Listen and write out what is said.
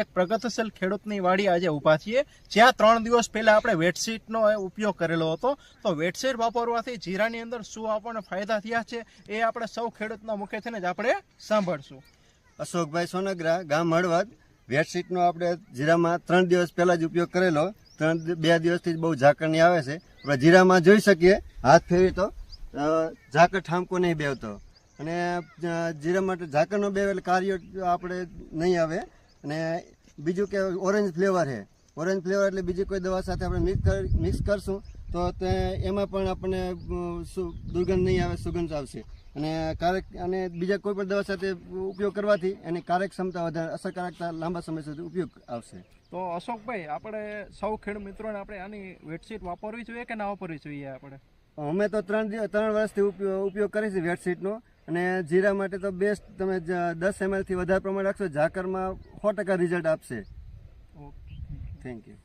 એક પ્રગતિશીલ ખેડૂતની વાડી આજે ઊભા છીએ. જ્યાં ત્રણ દિવસ પહેલા આપણે વેટશીટનો ઉપયોગ કરેલો હતો. તો વેટશીટ વાપરવાથી જીરાની અંદર શું આપણને ફાયદા થયા છે એ આપણે સૌ ખેડૂતના મુખેથી જ આપણે સાંભળશું. અશોકભાઈ સોનગરા, ગામ હળવદ. વેટશીટનો આપણે જીરામાં ત્રણ દિવસ પહેલા જ ઉપયોગ કરેલો. ત્રણ બે દિવસથી બહુ ઝાકળની આવે છે. આપણે જીરામાં જોઈ શકીએ, હાથ ફેરવી તો ઝાકળ ઠામકો નહીં બેવતો. અને જીરા માટે ઝાકળનો બેવેલ કાર્ય આપણે નહીં આવે. અને બીજું કે ઓરેન્જ ફ્લેવર છે. ઓરેન્જ ફ્લેવર એટલે બીજી કોઈ દવા સાથે આપણે મિક્સ મિક્સ કરશું તો તે એમાં પણ આપણને દુર્ગંધ નહીં આવે સુગંધ આવશે. અને કાર્યક અને બીજા કોઈ પણ દવા સાથે ઉપયોગ કરવાથી એની કાર્યક્ષમતા વધારે અસરકારકતા લાંબા સમય સુધી ઉપયોગ આવશે. તો અશોકભાઈ આપણે સૌ ખેડ મિત્રોને આપણે આની વેટશીટ વાપરવી જોઈએ કે ના વાપરવી જોઈએ આપણે? અમે તો ત્રણ ત્રણ વર્ષથી ઉપયોગ છીએ વેટશીટનો. અને જીરા માટે તો બેસ્ટ તમે દસ એમએલથી વધારે પ્રમાણ રાખશો. ઝાકરમાં સો ટકા રિઝલ્ટ આપશે. Okay thank you